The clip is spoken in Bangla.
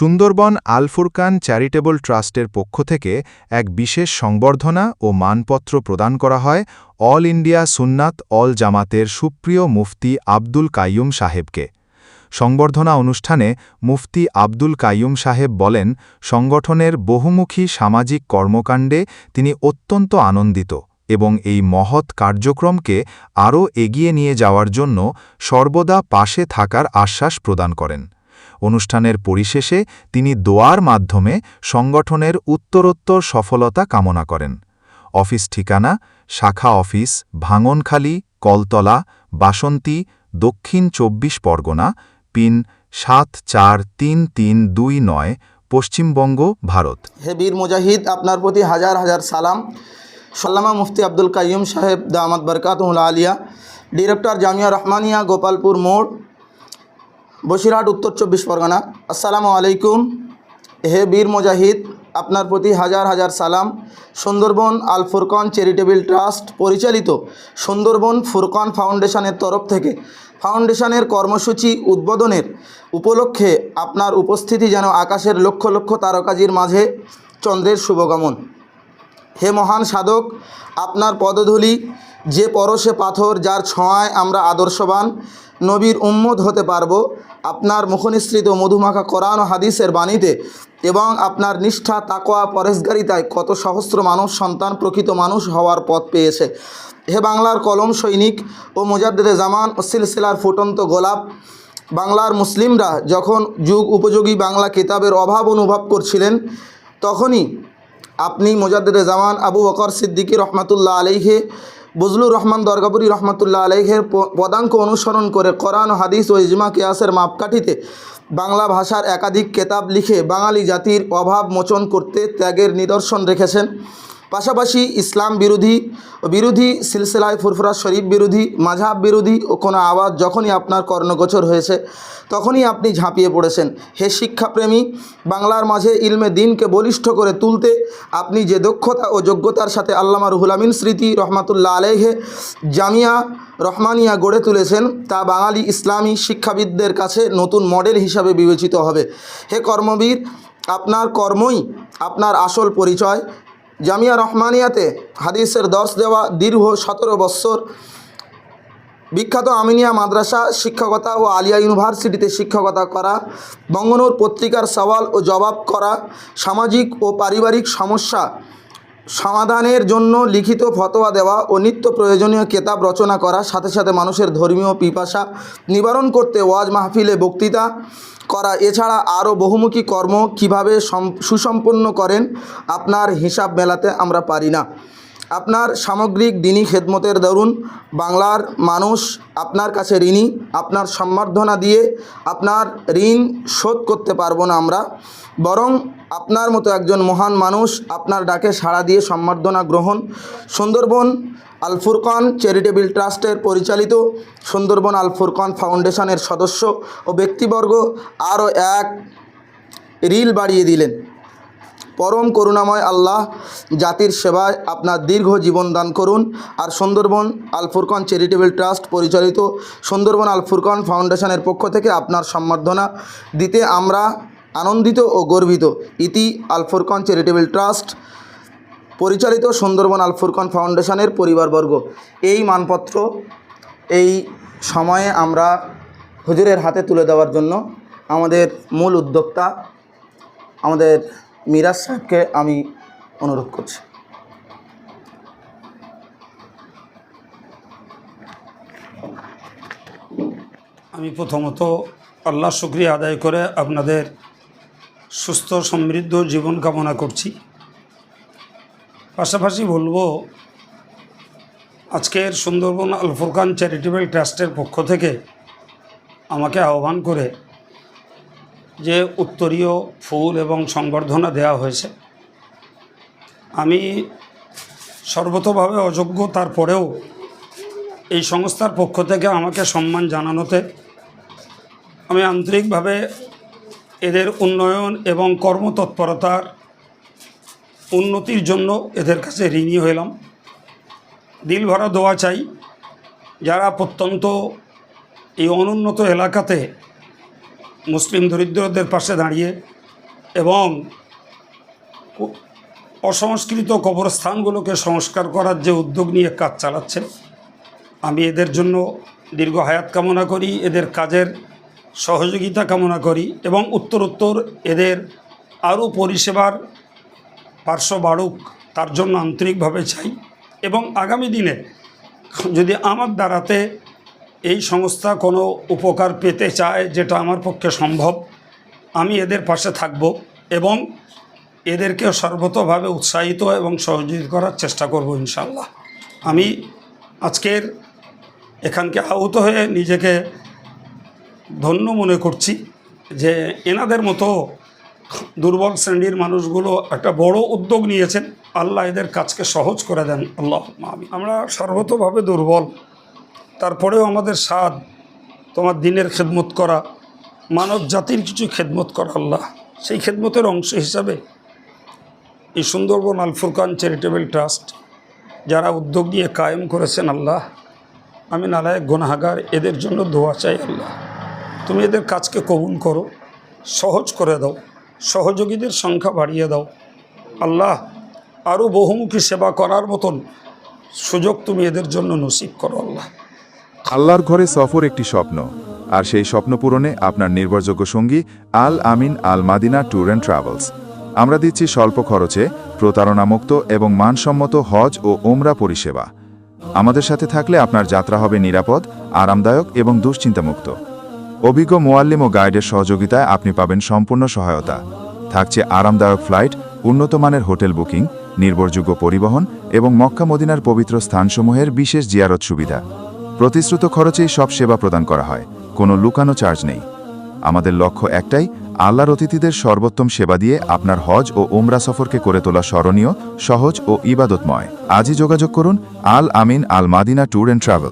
সুন্দরবন আলফুরকান চ্যারিটেবল ট্রাস্টের পক্ষ থেকে এক বিশেষ সংবর্ধনা ও মানপত্র প্রদান করা হয় অল ইন্ডিয়া সুন্নাত অল জামাতের সুপ্রিয় মুফতি আব্দুল কাইয়ুম সাহেবকে। সংবর্ধনা অনুষ্ঠানে মুফতি আব্দুল কাইয়ুম সাহেব বলেন, সংগঠনের বহুমুখী সামাজিক কর্মকাণ্ডে তিনি অত্যন্ত আনন্দিত এবং এই মহৎ কার্যক্রমকে আরও এগিয়ে নিয়ে যাওয়ার জন্য সর্বদা পাশে থাকার আশ্বাস প্রদান করেন। অনুষ্ঠানের পরিশেষে তিনি দোয়ার মাধ্যমে সংগঠনের উত্তরোত্তর সফলতা কামনা করেন। অফিস ঠিকানা, শাখা অফিস, ভাঙনখালী, কলতলা, বাসন্তী, দক্ষিণ চব্বিশ পরগনা, পিন সাত চার তিন তিন দুই নয়, পশ্চিমবঙ্গ, ভারত। হে বীর মুজাহিদ, আপনার প্রতি হাজার হাজার সালাম। সাল্লামা মুফতি আব্দুল কাইম সাহেব, দামাত বরকাতুল আলিয়া। ডিরেক্টর জামিয়া রহমানিয়া, গোপালপুর মোড়। বসিরহাট উত্তর চব্বিশ পরগনা। আসসালামু আলাইকুম। হে বীর মুজাহিদ, আপনার প্রতি হাজার হাজার সালাম। সুন্দরবন আল ফুরকন চ্যারিটেবল ট্রাস্ট পরিচালিত সুন্দরবন ফুরকন ফাউন্ডেশনের তরফ থেকে ফাউন্ডেশনের কর্মসূচি উদ্বোধনের উপলক্ষে আপনার উপস্থিতি যেন আকাশের লক্ষ লক্ষ তারকাজির মাঝে চন্দ্রের শুভগমন। হে মহান সাধক, আপনার পদধূলি, যে পরশে পাথর যার ছোঁয়ায় আমরা আদর্শবান, নবীর উম্মত হতে পারব, আপনার মুখনিসৃত মধুমাখা কোরআন হাদিসের বাণীতে এবং আপনার নিষ্ঠা তাকোয়া পরেশগারিতায় কত সহস্র মানুষ সন্তান প্রকৃত মানুষ হওয়ার পথ পেয়েছে। হে বাংলার কলম সৈনিক ও মুজাদ্দেদে জামান ও সিলসিলার ফুটন্ত গোলাপ, বাংলার মুসলিমরা যখন যুগ উপযোগী বাংলা কিতাবের অভাব অনুভব করছিলেন, তখনই আপনি মোজাদ্দেদে জামান আবু বকর সিদ্দিকী রহমাতুল্লাহ আলহে বজলুর রহমান দরগাপুরি রহমতুল্লাহ আলহের পদাঙ্ক অনুসরণ করে কোরআন, হাদিস ও ইজমা কেয়াসের মাপকাঠিতে বাংলা ভাষার একাধিক কেতাব লিখে বাঙালি জাতির অভাব মোচন করতে ত্যাগের নিদর্শন রেখেছেন। পাশাপাশি ইসলাম বিরোধী বিরোধী সিলসিলায় ফুরফুরা শরীফ বিরোধী মাঝাব বিরোধী ও কোনো আওয়াজ যখনই আপনার কর্ণগোচর হয়েছে, তখনই আপনি ঝাঁপিয়ে পড়েছেন। হে শিক্ষাপ্রেমী, বাংলার মাঝে ইলমে দিনকে বলিষ্ঠ করে তুলতে আপনি যে দক্ষতা ও যোগ্যতার সাথে আল্লামা রুহুল আমিন স্মৃতি রহমাতুল্লাহ আলেহে জামিয়া রহমানিয়া গড়ে তুলেছেন, তা বাঙালি ইসলামী শিক্ষাবিদদের কাছে নতুন মডেল হিসাবে বিবেচিত হবে। হে কর্মবীর, আপনার কর্মই আপনার আসল পরিচয় জামিয়া রহমানিয়াতে হাদিসের দর্শ দেওয়া দীর্ঘ সতেরো বৎসর বিখ্যাত আমিনিয়া মাদ্রাসা শিক্ষকতা ও আলিয়া ইউনিভার্সিটিতে শিক্ষকতা করা, বঙ্গনোর পত্রিকার সওয়াল ও জবাব করা, সামাজিক ও পারিবারিক সমস্যা সমাধানের জন্য লিখিত ফতোয়া দেওয়া ও নিত্য প্রয়োজনীয় কেতাব রচনা করা সাথে সাথে মানুষের ধর্মীয় পিপাসা নিবারণ করতে ওয়াজ মাহফিলে বক্তৃতা করা। এছাড়া আরও বহুমুখী কর্ম কীভাবে সুসম্পন্ন করেন, আপনার হিসাব মেলাতে আমরা পারি না। আপনার সামগ্রিক দিনী খেদমতের দরুন বাংলার মানুষ আপনার কাছে ঋণী, আপনার সম্বর্ধনা দিয়ে আপনার ঋণ শোধ করতে পারব না আমরা। বরং আপনার মতো একজন মহান মানুষ আপনার ডাকে সাড়া দিয়ে সম্বর্ধনা গ্রহণ। সুন্দরবন আল ফুরকান চ্যারিটেবল ট্রাস্টের পরিচালিত সুন্দরবন আল ফুরকান ফাউন্ডেশনের সদস্য ও ব্যক্তিবর্গ আরও এক রিল বাড়িয়ে দিলেন। পরম করুণাময় আল্লাহ জাতির সেবায় আপনার দীর্ঘ জীবন দান করুন। আর সুন্দরবন আলফুরকন চ্যারিটেবল ট্রাস্ট পরিচালিত সুন্দরবন আলফুরকন ফাউন্ডেশনের পক্ষ থেকে আপনার সম্বর্ধনা দিতে আমরা আনন্দিত ও গর্বিত। ইতি আলফুরকন চ্যারিটেবল ট্রাস্ট পরিচালিত সুন্দরবন আলফুরকন ফাউন্ডেশনের পরিবারবর্গ। এই মানপত্র এই সময়ে আমরা হুজুরের হাতে তুলে দেওয়ার জন্য আমাদের মূল উদ্যোক্তা আমাদের মিরাজ সাহেবকে আমি অনুরোধ করছি। আমি প্রথমত আল্লাহ শুক্রিয়া আদায় করে আপনাদের সুস্থ, সমৃদ্ধ জীবন কামনা করছি। পাশাপাশি বলব, আজকের সুন্দরবন আল ফুরকান চ্যারিটেবল ট্রাস্টের পক্ষ থেকে আমাকে আহ্বান করে যে উত্তরীয় ফুল এবং সংবর্ধনা দেওয়া হয়েছে। আমি সর্বতভাবে অযোগ্য, তারপরেও এই সংস্থার পক্ষ থেকে আমাকে সম্মান জানানোতে আমি আন্তরিকভাবে এদের উন্নয়ন এবং কর্মতৎপরতার উন্নতির জন্য এদের কাছে ঋণী হলাম দিল ভরা দোয়া চাই, যারা প্রত্যন্ত এই অনুন্নত এলাকাতে মুসলিম দরিদ্রদের পাশে দাঁড়িয়ে এবং অসংস্কৃত কবরস্থানগুলোকে সংস্কার করার যে উদ্যোগ নিয়ে কাজ চালাচ্ছে, আমি এদের জন্য দীর্ঘ হায়াত কামনা করি, এদের কাজের সহযোগিতা কামনা করি এবং উত্তরোত্তর এদের আরও পরিষেবার পার্শ্ব বাড়ুক, তার জন্য আন্তরিকভাবে চাই এবং আগামী দিনে যদি আমার দ্বারাতে এই সংস্থা কোনো উপকার পেতে চায় যেটা আমার পক্ষে সম্ভব। আমি এদের পাশে থাকব এবং এদেরকে সর্বতভাবে উৎসাহিত এবং সহযোগিতা করার চেষ্টা করব ইনশাল্লাহ আমি আজকের এখানকে আহত হয়ে নিজেকে ধন্য মনে করছি যে এনাদের মতো দুর্বল শ্রেণির মানুষগুলো একটা বড় উদ্যোগ নিয়েছেন। আল্লাহ এদের কাজকে সহজ করে দেন। আল্লাহ আমি আমরা সর্বতভাবে দুর্বল। তারপরেও আমাদের স্বাদ, তোমার দিনের খেদমত করা, মানব জাতির কিছু খেদমত করা আল্লাহ। সেই খেদমতের অংশ হিসাবে এই সুন্দরবন আল ফুরকান চ্যারিটেবল ট্রাস্ট, যারা উদ্যোগ নিয়ে কায়েম করেছেন আল্লাহ, আমি নালায়ক গুনাহাগার, এদের জন্য দোয়া চাই আল্লাহ। তুমি এদের কাজকে কবুল করো, সহজ করে দাও, সহযোগীদের সংখ্যা বাড়িয়ে দাও। আল্লাহ, আরও বহুমুখী সেবা করার মতন সুযোগ তুমি এদের জন্য নসিব করো আল্লাহ। আল্লাহর ঘরে সফর একটি স্বপ্ন, আর সেই স্বপ্ন পূরণে আপনার নির্ভরযোগ্য সঙ্গী Al Amin Al Madina tour and travels. আমরা দিচ্ছি স্বল্প খরচে প্রতারণামুক্ত এবং মানসম্মত হজ ও ওমরা পরিষেবা। আমাদের সাথে থাকলে আপনার যাত্রা হবে নিরাপদ, আরামদায়ক এবং দুশ্চিন্তামুক্ত। অভিজ্ঞ মোয়াল্লিম ও গাইডের সহযোগিতায় আপনি পাবেন সম্পূর্ণ সহায়তা। থাকছে আরামদায়ক ফ্লাইট, উন্নত মানের হোটেল বুকিং, নির্ভরযোগ্য পরিবহন এবং মক্কা মদিনার পবিত্র স্থানসমূহের বিশেষ জিয়ারত সুবিধা। প্রতিশ্রুত খরচেই সব সেবা প্রদান করা হয়, কোনো লুকানো চার্জ নেই। আমাদের লক্ষ্য একটাই, আল্লাহর অতিথিদের সর্বোত্তম সেবা দিয়ে আপনার হজ ও উমরা সফরকে করে তোলা স্মরণীয়, সহজ ও ইবাদতময়। আজই যোগাযোগ করুন Al Amin Al Madina tour and travel.